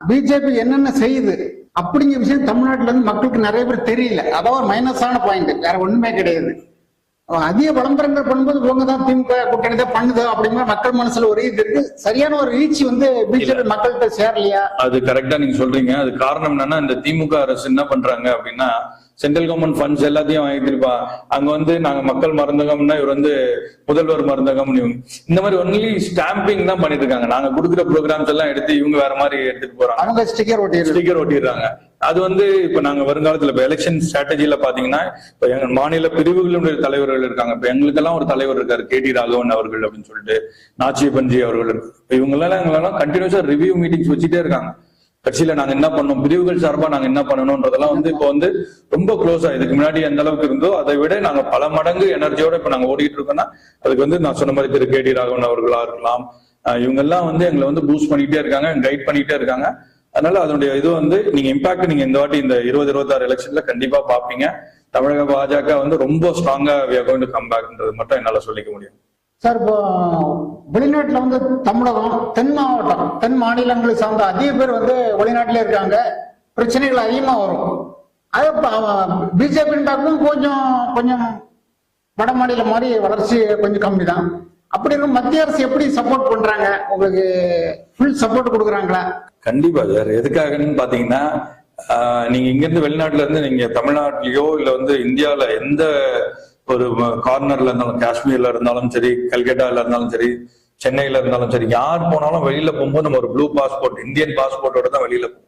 BJP என்னென்ன செய்யுது? அப்படிங்கிற விஷயம் தமிழ்நாட்டுல இருந்து மக்களுக்கு நிறைய பேர் தெரியல. ஒரு மைனஸான பாயிண்ட் வேற ஒண்ணுமே கிடையாது. அதிக விளம்பரங்கள் பண்ணும்போது இவங்க தான் திமுக கூட்டணி தான் பண்ணுது அப்படிங்கிற மக்கள் மனசுல ஒரு இது இருக்கு. சரியான ஒரு ரீச் வந்து பிஜேபி மக்கள்கிட்ட சேரலையா? அது கரெக்டா நீங்க சொல்றீங்க. அது காரணம் என்னன்னா இந்த திமுக அரசு என்ன பண்றாங்க அப்படின்னா சென்ட்ரல் கவர்மெண்ட் ஃபண்ட்ஸ் எல்லாத்தையும் வாங்கிட்டு இருப்பா அங்க வந்து நாங்க மக்கள் மருந்தகம்னா இவர் வந்து முதல்வர் மருந்தகம் இந்த மாதிரி ஒன்லி ஸ்டாம்பிங் தான் பண்ணிட்டு இருக்காங்க நாங்க கொடுக்குற ப்ரோக்ராம்ஸ் எல்லாம் எடுத்து இவங்க வேற மாதிரி எடுத்துட்டு போறாங்க. அவங்க ஸ்டிக்கர் ஒட்டிடுது ஸ்டிக்கர் ஒட்டிடுறாங்க. அது வந்து இப்ப நாங்க வருங்காலத்துல இப்ப எலெக்ஷன் ஸ்ட்ராட்டஜில பாத்தீங்கன்னா இப்ப எங்க மாநில பிரிவுகளுடைய தலைவர்கள் இருக்காங்க. இப்ப எங்களுக்கெல்லாம் ஒரு தலைவர் இருக்காரு கே டி ராகவன் அவர்கள் அப்படின்னு சொல்லிட்டு நாச்சி பஞ்சி அவர்கள் இவங்க எல்லாம் எங்களெல்லாம் கண்டினியூஸா ரிவ்யூ மீட்டிங்ஸ் வச்சுட்டே இருக்காங்க. கட்சியில நாங்க என்ன பண்ணோம்? பிரிவுகள் சார்பா நாங்க என்ன பண்ணணும்ன்றதெல்லாம் வந்து இப்போ வந்து ரொம்ப க்ளோஸா இதுக்கு முன்னாடி எந்த அளவுக்கு இருந்தோ அதை விட நாங்க பல மடங்கு எனர்ஜியோட இப்ப நாங்க ஓடிட்டு இருக்கோம்னா அதுக்கு வந்து நான் சொன்ன மாதிரி திரு. கே. டி. ராகவன் அவர்களா இருக்கலாம். இவங்க எல்லாம் வந்து எங்களை வந்து பூஸ்ட் பண்ணிட்டே இருக்காங்க கைட் பண்ணிட்டே இருக்காங்க. அதனால அதனுடைய இது வந்து நீங்க இம்பாக்ட் நீங்க இந்த வாட்டி இந்த இருபது இருபத்தாறு எலெக்ஷன்ல கண்டிப்பா பாப்பீங்க. தமிழக பாஜக வந்து ரொம்ப ஸ்ட்ராங்கா கோயிங் டு கம் பேக்ன்றது மட்டும் என்னால சொல்லிக்க முடியும். சார் இப்போ வெளிநாட்டுல வந்து தமிழகம் தென் மாவட்டம் தென் மாநிலங்களை சார்ந்த அதிக பேர் வந்து வெளிநாட்டுல இருக்காங்க. பிரச்சனைகள் அதிகமா வரும். அது பிஜேபின்னு பார்க்கும் கொஞ்சம் கொஞ்சம் வட மாநிலம் மாதிரி வளர்ச்சி கொஞ்சம் கம்மி தான். அப்படி இருக்கும் மத்திய அரசு எப்படி சப்போர்ட் பண்றாங்க? உங்களுக்கு ஃபுல் சப்போர்ட் கொடுக்குறாங்களா? கண்டிப்பா சார். எதுக்காகன்னு பாத்தீங்கன்னா நீங்க இங்க இருந்து வெளிநாட்டுல இருந்து நீங்க தமிழ்நாட்டிலயோ இல்ல வந்து இந்தியாவில எந்த ஒரு கார்னர்ல இருந்தாலும் காஷ்மீர்ல இருந்தாலும் சரி கல்கட்டால இருந்தாலும் சரி சென்னையில இருந்தாலும் சரி யார் போனாலும் வெளியில போகும்போது நம்ம ஒரு ப்ளூ பாஸ்போர்ட் இந்தியன் பாஸ்போர்ட்டோட தான் வெளியில போவோம்.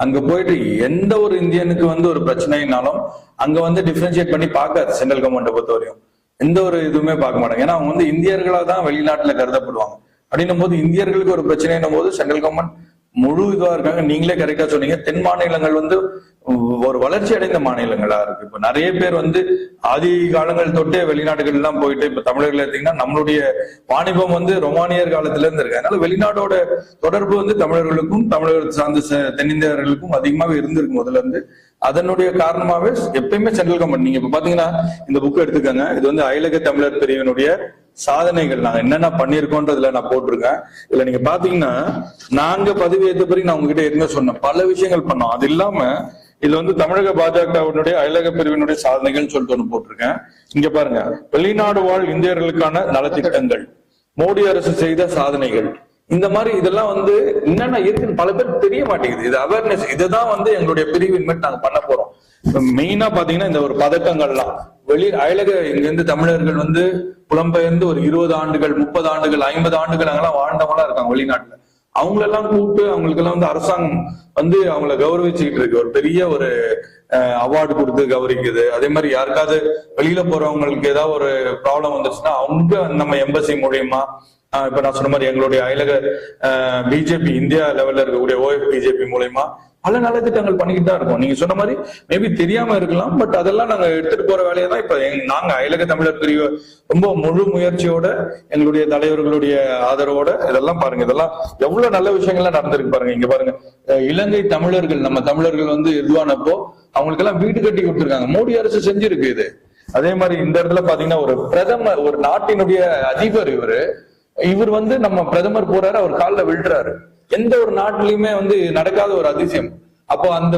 அங்க போயிட்டு எந்த ஒரு இந்தியனுக்கு வந்து ஒரு பிரச்சனைனாலும் அங்க வந்து டிஃபரன்ஷியேட் பண்ணி பார்க்காது சென்ட்ரல் கவர்மெண்ட்டை பொறுத்தவரையும். எந்த ஒரு இதுவுமே பார்க்க மாட்டாங்க. ஏன்னா அவங்க வந்து இந்தியர்களா தான் வெளிநாட்டுல கருதப்படுவாங்க. அப்படின்னும் போது இந்தியர்களுக்கு ஒரு பிரச்சனைன்னும் போது சென்ட்ரல் கவர்மெண்ட் முழு இதுவா இருக்காங்க. நீங்களே கரெக்டா சொன்னீங்க. தென் மாநிலங்கள் வந்து ஒரு வளர்ச்சி அடைந்த மாநிலங்களா இருக்கு. இப்ப நிறைய பேர் வந்து ஆதி காலங்கள் தொட்டே வெளிநாடுகள் எல்லாம் போயிட்டு இப்ப தமிழர்கள் எடுத்தீங்கன்னா நம்மளுடைய வாணிபம் வந்து ரொமானியர் காலத்துல இருந்து இருக்கு. அதனால வெளிநாடோட தொடர்பு வந்து தமிழர்களுக்கும் தமிழர்கள் சார்ந்த தென்னிந்தியர்களுக்கும் அதிகமாவே இருந்திருக்கு முதல்ல இருந்து. அதனுடைய காரணமாவே எப்பயுமே சென்ட்ரல் கவர்மெண்ட் நீங்க இப்ப பாத்தீங்கன்னா இந்த புக் எடுத்துக்கோங்க. இது வந்து அயலக தமிழர் பிரிவினுடைய சாதனைகள். நாங்க என்னென்ன பண்ணிருக்கோன்றதுல நான் போட்டிருக்கேன். இதுல நீங்க பாத்தீங்கன்னா நாங்க பதவி ஏற்ற பிறகு நான் உங்ககிட்ட ஏற்கனவே சொன்னேன். பல விஷயங்கள் பண்ணோம். அது இல்லாம இதுல வந்து தமிழக பாஜகவினுடைய அயலக பிரிவினுடைய சாதனைகள்னு சொல்லிட்டு ஒண்ணு போட்டிருக்கேன். இங்க பாருங்க. வெளிநாடு வாழ் இந்தியர்களுக்கான நலத்திட்டங்கள். மோடி அரசு செய்த சாதனைகள். இந்த மாதிரி இதெல்லாம் வந்து என்னென்ன இருக்குன்னு பல பேருக்கு தெரிய மாட்டேங்குது. இது அவேர்னஸ் இதுதான் வந்து எங்களுடைய பிரிவின் நாங்க பண்ண போறோம். மெயினா பாத்தீங்கன்னா இந்த ஒரு பதக்கங்கள்லாம். வெளி அயலக இங்க இருந்து தமிழர்கள் வந்து புலம்பெயர்ந்து ஒரு இருபது ஆண்டுகள் முப்பது ஆண்டுகள் ஐம்பது ஆண்டுகள் அங்கெல்லாம் வாழ்ந்தவங்களா இருக்காங்க வெளிநாட்டுல. அவங்களெல்லாம் கூப்பிட்டு அவங்களுக்கெல்லாம் வந்து அரசாங்கம் வந்து அவங்கள கௌரவிச்சுக்கிட்டு இருக்கு. ஒரு பெரிய ஒரு அவார்டு கொடுத்து கௌரவிக்குது. அதே மாதிரி யாருக்காவது வெளியில போறவங்களுக்கு ஏதாவது ஒரு ப்ராப்ளம் வந்துச்சுன்னா அவங்க நம்ம எம்பசி மூலியமா இப்ப நான் சொன்ன மாதிரி எங்களுடைய அயலக பிஜேபி இந்தியா லெவல்ல இருக்கக்கூடிய ஓஎஃப் பிஜேபி மூலயமா பல நலத்திட்டங்கள் பண்ணிக்கிட்டு தான் இருக்கோம். நீங்க சொன்ன மாதிரி மேபி தெரியாம இருக்கலாம் பட் அதெல்லாம் நாங்க எடுத்துட்டு போற வேலையை தான் இப்ப நாங்க அயலக தமிழர் பிரிவு ரொம்ப முழு முயற்சியோட எங்களுடைய தலைவர்களுடைய ஆதரவோட இதெல்லாம் பாருங்க. இதெல்லாம் எவ்வளவு நல்ல விஷயங்கள்லாம் நடந்திருக்கு பாருங்க. இங்க பாருங்க. இலங்கை தமிழர்கள் நம்ம தமிழர்கள் வந்து இதுவானப்போ அவங்களுக்கு எல்லாம் வீடு கட்டி கொடுத்துருக்காங்க. மோடி அரசு செஞ்சிருக்கு இது. அதே மாதிரி இந்த இடத்துல பாத்தீங்கன்னா ஒரு பிரதமர் ஒரு நாட்டினுடைய அதிபர் இவரு. இவர் வந்து நம்ம பிரதமர் போறாரு அவர் காலில் விழுறாரு. எந்த ஒரு நாட்டிலையுமே வந்து நடக்காத ஒரு அதிசயம். அப்போ அந்த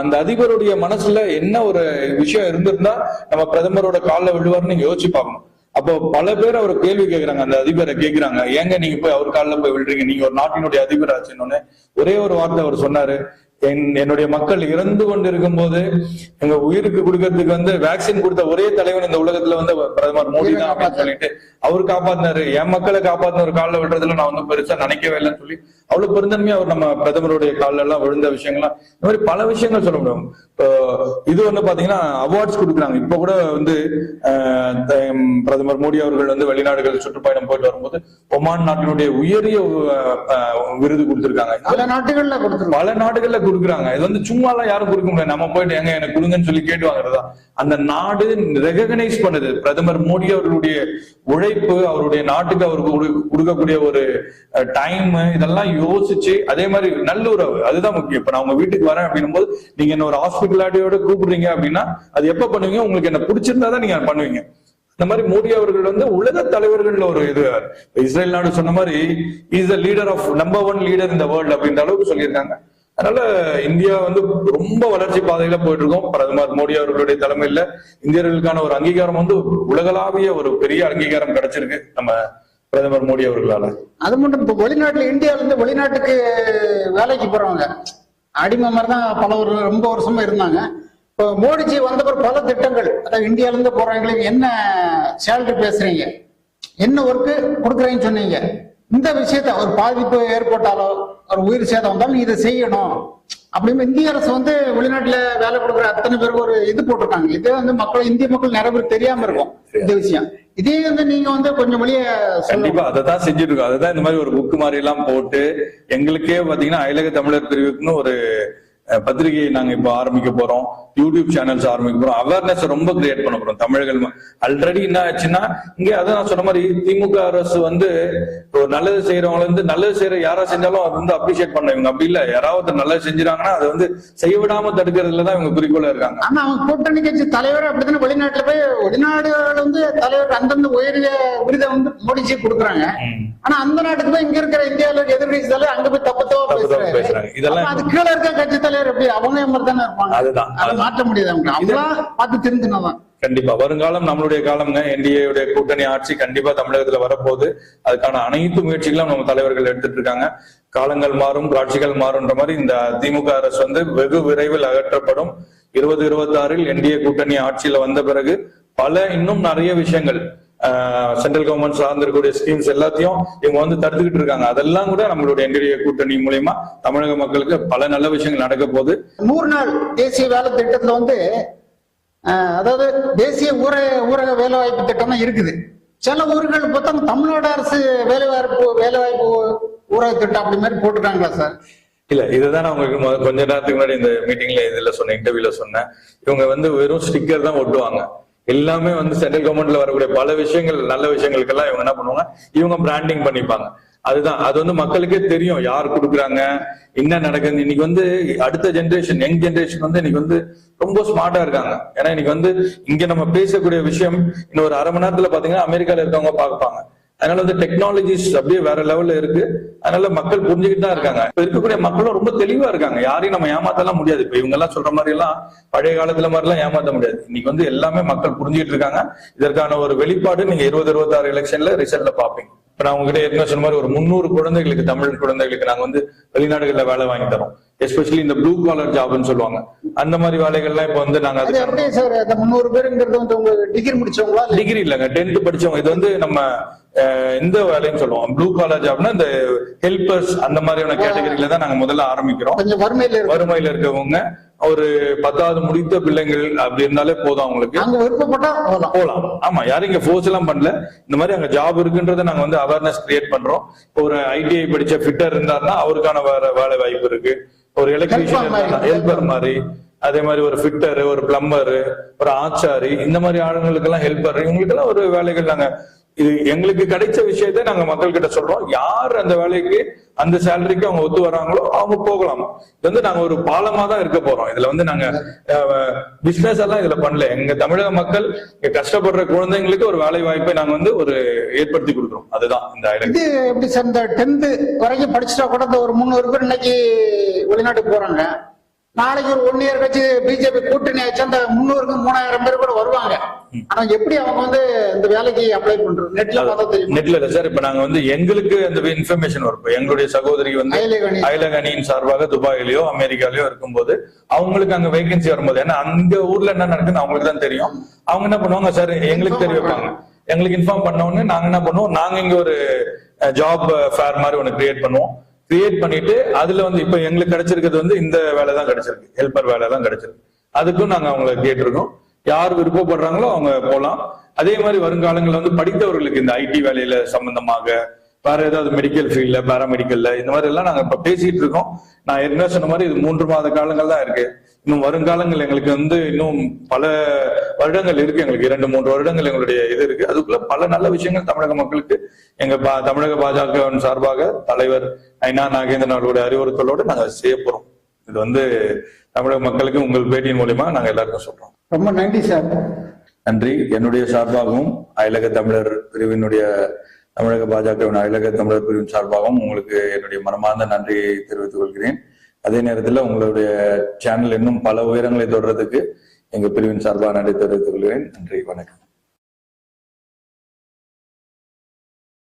அந்த அதிபருடைய மனசுல என்ன ஒரு விஷயம் இருந்திருந்தா நம்ம பிரதமரோட காலில் விழுவார்னு நீங்க யோசிச்சு பார்க்கணும். அப்போ பல பேர் அவர் கேள்வி கேக்குறாங்க அந்த அதிபரை கேக்குறாங்க. ஏங்க நீங்க போய் அவர் காலில் போய் விழுறீங்க? நீங்க ஒரு நாட்டினுடைய அதிபர் ஆச்சுன்னு ஒரே ஒரு வார்த்தை அவர் சொன்னாரு. என் என்னுடைய மக்கள் இறந்து கொண்டிருக்கும் போது எங்க உயிருக்கு கொடுக்கறதுக்கு வந்து வேக்சின் கொடுத்த ஒரே தலைவன் இந்த உலகத்துல வந்து பிரதமர் மோடி தான் அப்படின்னு சொல்லிட்டு அவர் காப்பாத்தினாரு. என் மக்களை காப்பாத்தின ஒரு காலில் விடுறதுல நான் வந்து பெருசா நினைக்கவே இல்லைன்னு சொல்லி அவ்வளவு பெருந்தன்மையா அவர் நம்ம பிரதமருடைய காலில் எல்லாம் விழுந்த விஷயங்கள்லாம் இந்த மாதிரி பல விஷயங்கள் சொல்ல முடியும். இப்போ இது வந்து பாத்தீங்கன்னா அவார்ட்ஸ் கொடுக்குறாங்க. இப்ப கூட வந்து பிரதமர் மோடி அவர்கள் வந்து வெளிநாடுகள் சுற்றுப்பயணம் போயிட்டு வரும்போது ஒமான் நாட்டினுடைய உயரிய விருது கொடுத்திருக்காங்க. பல நாடுகள்ல கொடுக்குறாங்க. இது வந்து சும்மா எல்லாம் யாரும் கொடுக்க முடியாது. நம்ம போயிட்டு எங்க எனக்கு கொடுங்கன்னு சொல்லி கேட்டு வாங்குறதா? அந்த நாடு ரெகனைஸ் பண்ணுது. பிரதமர் மோடி அவர்களுடைய உழைப்பு அவருடைய நாட்டுக்கு அவருக்கு கொடுக்கக்கூடிய ஒரு டைம் இதெல்லாம் யோசிச்சு அதே மாதிரி நல்லுறவு அதுதான் முக்கியம். இப்ப நான் உங்க வீட்டுக்கு வரேன் அப்படின்னும் போது நீங்க என்ன ஒரு ஹாஸ்பிட்டலாட்டியோட கூப்பிடுறீங்க அப்படின்னா அது எப்ப பண்ணுவீங்க? உங்களுக்கு என்ன பிடிச்சிருந்தா தான் நீங்க பண்ணுவீங்க. இந்த மாதிரி மோடி அவர்கள் வந்து உலக தலைவர்கள் ஒரு இது இஸ்ரேல் நாடு சொன்ன மாதிரி is the leader of number one leader இந்த வேர்ல்டு அப்படின்ற அளவுக்கு சொல்லியிருக்காங்க. அதனால இந்தியா வந்து ரொம்ப வளர்ச்சி பாதையில போயிட்டு இருக்கோம் பிரதமர் மோடி அவர்களுடைய தலைமையில இந்தியர்களுக்கான ஒரு அங்கீகாரம் வந்து உலகளாவிய ஒரு பெரிய அங்கீகாரம் கிடைச்சிருக்கு நம்ம பிரதமர் மோடி அவர்களால. அது மட்டும் இப்ப வெளிநாட்டுல இந்தியால இருந்து வெளிநாட்டுக்கு வேலைக்கு போறவங்க அடிமை மாதிரி தான் பல ஒரு ரொம்ப வருஷமா இருந்தாங்க. இப்போ மோடிஜி வந்த பிறகு பல திட்டங்கள் அதாவது இந்தியால இருந்து போறவங்களுக்கு என்ன சேலரி பேசுறீங்க? என்ன ஒர்க்கு கொடுக்குறேன்னு சொன்னீங்க? இந்த விஷயத்த ஒரு பாதிப்பு ஏற்பட்டாலோ ஒரு உயிர் சேதம் வந்தாலும் இதை செய்யணும். அப்படின்னு இந்திய அரசு வந்து வெளிநாட்டுல வேலை கொடுக்குற அத்தனை பேருக்கு ஒரு இது போட்டிருக்காங்க. இதே வந்து மக்கள் இந்திய மக்கள் நிறைய பேர் தெரியாம இருக்கும் இந்த விஷயம். இதே வந்து நீங்க வந்து கொஞ்சம் வெளியே கண்டிப்பா அதை தான் செஞ்சுட்டு இருக்கோம். அதை தான் இந்த மாதிரி ஒரு புக் மாதிரி எல்லாம் போட்டு எங்களுக்கே பாத்தீங்கன்னா அயலக தமிழர் பிரிவுக்குன்னு ஒரு பத்திரிகையை நாங்க இப்போ ஆரம்பிக்க போறோம். யூடியூப் சேனல்ஸ் ஆரம்பிக்க போறோம். அவேர்னஸ் ரொம்ப கிரியேட் பண்ண போறோம். தமிழர்கள் ஆல்ரெடி என்ன ஆச்சுன்னா இங்க அதான் நான் சொன்ன மாதிரி திமுக அரசு வந்து ஒரு நல்லது செய்யறவங்க வந்து நல்லது செய்யற யாரா செஞ்சாலும் அது வந்து அப்ரிஷியேட் பண்ண இவங்க. அப்படி இல்ல. யாராவது நல்லது செஞ்சுறாங்கன்னா அதை வந்து செய்ய விடாம தடுக்கிறதுல தான் இவங்க குறிக்கோளா இருக்காங்க. ஆனா அவன் கூட்டணி கட்சி தலைவர் அப்படித்தானே வெளிநாட்டுல போய் வெளிநாடுகள் வந்து தலைவர் அந்தந்த உயரிய விருதை வந்து மோடிஜி கொடுக்குறாங்க. ஆனா அந்த நாட்டுக்கு போய் இங்க இருக்கிற இந்தியாவில எதிர்கட்சி தலைவர் அங்க போய் தப்பு தப்பா பேசுறாங்க இதெல்லாம் அது கீழே இருக்க கட்சி தலைவர் எப்படி? அவங்க மாதிரி தானே இருப்பாங்க. அதுதான். அதை மாற்ற முடியாது அவங்க அவங்களா பார்த்து தெரிஞ்சுனதான் கண்டிப்பா. வருங்காலம் நம்மளுடைய காலம்ங்க. என்டிஏ உடைய கூட்டணி ஆட்சி கண்டிப்பா தமிழகத்துல வரப்போகுது. அதுக்கான அனைத்து முயற்சிகளும் நம்ம தலைவர்கள் எடுத்துட்டு இருக்காங்க. காலங்கள் மாறும் காட்சிகள் மாறும்ன்ற மாதிரி இந்த திமுக அரசு வந்து வெகு விரைவில் அகற்றப்படும். இருபது இருபத்தி ஆறில் என்டிஏ கூட்டணி ஆட்சியில வந்த பிறகு பல இன்னும் நிறைய விஷயங்கள் சென்ட்ரல் கவர்மெண்ட் சார்ந்திருக்கக்கூடிய ஸ்கீம்ஸ் எல்லாத்தையும் இவங்க வந்து தடுத்துக்கிட்டு இருக்காங்க. அதெல்லாம் கூட நம்மளுடைய என்டிஏ கூட்டணி மூலியமா தமிழக மக்களுக்கு பல நல்ல விஷயங்கள் நடக்க போகுது. நூறு நாள் தேசிய வேலை திட்டத்துல வந்து அதாவது தேசிய ஊர ஊரக வேலை வாய்ப்பு திட்டம் இருக்குது. சில ஊர்கள் பார்த்தா தமிழ்நாடு அரசு வேலை வாய்ப்பு வேலை வாய்ப்பு ஊரக திட்டம் அப்படி மாதிரி போட்டுருக்காங்களா சார்? இல்ல இதுதான் நான் உங்களுக்கு கொஞ்ச நேரத்துக்கு முன்னாடி இந்த மீட்டிங்ல இதுல சொன்னேன் இன்டர்வியூல சொன்னேன். இவங்க வந்து வெறும் ஸ்டிக்கர் தான் ஒட்டுவாங்க. எல்லாமே வந்து சென்ட்ரல் கவர்மெண்ட்ல வரக்கூடிய பல விஷயங்கள் நல்ல விஷயங்களுக்கெல்லாம் இவங்க என்ன பண்ணுவாங்க? இவங்க பிராண்டிங் பண்ணிப்பாங்க. அதுதான். அது வந்து மக்களுக்கே தெரியும். யார் கொடுக்குறாங்க? என்ன நடக்குது இன்னைக்கு வந்து அடுத்த ஜென்ரேஷன் யங் ஜென்ரேஷன் வந்து இன்னைக்கு வந்து ரொம்ப ஸ்மார்ட்டா இருக்காங்க. ஏன்னா இன்னைக்கு வந்து இங்க நம்ம பேசக்கூடிய விஷயம் இன்னும் ஒரு அரை மணி நேரத்துல பாத்தீங்கன்னா அமெரிக்கால இருக்கவங்க பார்ப்பாங்க. அதனால வந்து டெக்னாலஜிஸ் அப்படியே வேற லெவல்ல இருக்கு. அதனால மக்கள் புரிஞ்சுக்கிட்டு தான் இருக்காங்க. இப்ப இருக்கக்கூடிய மக்களும் ரொம்ப தெளிவா இருக்காங்க. யாரையும் நம்ம ஏமாத்தலாம் முடியாது. இப்ப இவங்க எல்லாம் சொல்ற மாதிரி எல்லாம் பழைய காலத்துல மாதிரி எல்லாம் ஏமாத்த முடியாது. இன்னைக்கு வந்து எல்லாமே மக்கள் புரிஞ்சுக்கிட்டு இருக்காங்க. இதற்கான ஒரு வெளிப்பாடு நீங்க இருபது இருபத்தாறு எலெக்ஷன்ல ரிசல்ட்ல பாப்பீங்க இப்ப நான் உங்ககிட்ட ஏற்கனவே சொன்ன மாதிரி ஒரு முந்நூறு குழந்தைகளுக்கு தமிழ் குழந்தைகளுக்கு நாங்க வந்து வெளிநாடுகள்ல வேலை வாங்கி தரோம். எஸ்பெஷலி இந்த ப்ளூ காலர் ஜாப்னு சொல்லுவாங்க. அந்த மாதிரி வேலைகள்லாம் இப்ப வந்து நாங்க அது அதுக்கான எப்படி சார்? அந்த முந்நூறு பேருங்கிறது வந்து உங்களுக்கு டிகிரி முடிச்சவங்களா? இல்ல டிகிரி இல்லைங்க. டென்த் படிச்சவங்க. இது வந்து நம்ம இந்த வேலைன்னு சொல்லுவோம். ப்ளூ காலர் ஜாப்னா இந்த ஹெல்பர்ஸ் அந்த மாதிரியான கேட்டகரியில தான் நாங்க முதல்ல ஆரம்பிக்கிறோம். வறுமையில வறுமையில இருக்கவங்க. ஒரு பத்தாவது முடித்த பிள்ளைங்கள் அப்படி இருந்தாலே போதும் அவங்களுக்கு. அங்க விருப்பப்பட்டா போகலாம். ஆமா யாரும் இங்க ஃபோர்ஸ் எல்லாம் பண்ணல. இந்த மாதிரி அங்க ஜாப் இருக்குன்றத நாங்க வந்து அவேர்னஸ் கிரியேட் பண்றோம். இப்போ ஒரு ஐடிஐ படிச்ச ஃபிட்டர் இருந்தாருன்னா அவருக்கான வேற வேலை வாய்ப்பு இருக்கு. ஒரு எலக்ட்ரீஷியன். ஹெல்பர் மாதிரி. அதே மாதிரி ஒரு ஃபிட்டர் ஒரு பிளம்பர் ஒரு ஆச்சாரி இந்த மாதிரி ஆளுங்களுக்கு எல்லாம் ஹெல்பர் இவங்களுக்கு எல்லாம் ஒரு வேலைகள் நாங்க இது எங்களுக்கு கிடைச்ச விஷயத்தை நாங்க மக்கள் கிட்ட சொல்றோம். யார் அந்த வேலைக்கு அந்த சேலரிக்கு அவங்க ஒத்து வராங்களோ அவங்க போகலாம். இது வந்து நாங்க ஒரு பாலமா தான் இருக்க போறோம். இதுல வந்து நாங்க பிசினஸ் எல்லாம் இதுல பண்ணல. எங்க தமிழக மக்கள் கஷ்டப்படுற குழந்தைங்களுக்கு ஒரு வேலை வாய்ப்பை நாங்க வந்து ஒரு ஏற்படுத்தி கொடுக்குறோம். அதுதான் இந்த இது எப்படி சார் இந்த டென்த் வரைக்கும் படிச்சுட்டா கூட இந்த ஒரு முந்நூறு பேர் இன்னைக்கு வெளிநாட்டுக்கு போறாங்க. நாளைக்கு ஒரு ஒன் இயர் கழிச்சு பிஜேபி கூட்டணி ஆச்சு அந்த முந்நூறுக்கு மூணாயிரம் பேர் கூட வருவாங்க. ஆனா எப்படி அவங்க வந்து இந்த வேலைக்கு அப்ளை பண்றது? நெட்ல தெரியும்? நெட்ல இல்ல சார் இப்ப நாங்க வந்து எங்களுக்கு அந்த இன்ஃபர்மேஷன் வரும் எங்களுடைய சகோதரி வந்து அயலகணி. அயலகணியின் சார்பாக துபாயிலயோ அமெரிக்காலயோ இருக்கும்போது அவங்களுக்கு அங்க வேகன்சி வரும்போது ஏன்னா அந்த ஊர்ல என்ன நடக்குதுன்னு அவங்களுக்கு தான் தெரியும். அவங்க என்ன பண்ணுவாங்க சார் எங்களுக்கு தெரிய வைப்பாங்க எங்களுக்கு இன்ஃபார்ம் பண்ண உடனே நாங்க என்ன பண்ணுவோம்? நாங்க இங்க ஒரு ஜாப் ஃபேர் மாதிரி ஒன்னு கிரியேட் பண்ணுவோம். கிரியேட் பண்ணிட்டு அதுல வந்து இப்ப எங்களுக்கு கிடைச்சிருக்கிறது வந்து இந்த வேலை தான் கிடைச்சிருக்கு. ஹெல்பர் வேலை தான் கிடைச்சிருக்கு. அதுக்கும் நாங்க அவங்கள கேட்டிருக்கோம் யார் விருப்பப்படுறாங்களோ அவங்க போகலாம் அதே மாதிரி வருங்காலங்களில் வந்து படித்தவர்களுக்கு இந்த ஐடி வேலையில சம்பந்தமாக வேற ஏதாவது மெடிக்கல் ஃபீல்ட்ல பேராமெடிக்கல்ல இந்த மாதிரி எல்லாம் நாங்க இப்ப பேசிட்டு இருக்கோம். நான் ஏற்கனவே சொன்ன மாதிரி இது மூன்று மாத காலங்கள் தான் இருக்கு. இன்னும் வருங்காலங்கள் எங்களுக்கு வந்து இன்னும் பல வருடங்கள் இருக்கு. எங்களுக்கு இரண்டு மூன்று வருடங்கள் எங்களுடைய இது இருக்கு. அதுக்குள்ள பல நல்ல விஷயங்கள் தமிழக மக்களுக்கு எங்க பா- தமிழக பாஜகவின் சார்பாக தலைவர் ஐநா நாகேந்திரன் அவர்களுடைய அறிவுறுத்தலோடு நாங்க செய்ய போறோம். இது வந்து தமிழக மக்களுக்கு உங்கள் பேட்டியின் மூலியமா நாங்க எல்லாருக்கும் சொல்றோம். ரொம்ப நன்றி சார். நன்றி. என்னுடைய சார்பாகவும் அயலக தமிழர் பிரிவினுடைய தமிழக பாஜகவின் அயலக தமிழர் பிரிவின் சார்பாகவும் உங்களுக்கு என்னுடைய மனமார்ந்த நன்றியை தெரிவித்துக் கொள்கிறேன். அதே நேரத்தில் உங்களுடைய சேனல் இன்னும் பல உயரங்களை தொடர்றதுக்கு எங்கள் பிரிவின் சார்பாக நன்றி தெரிவித்துக் கொள்கிறேன். நன்றி வணக்கம்.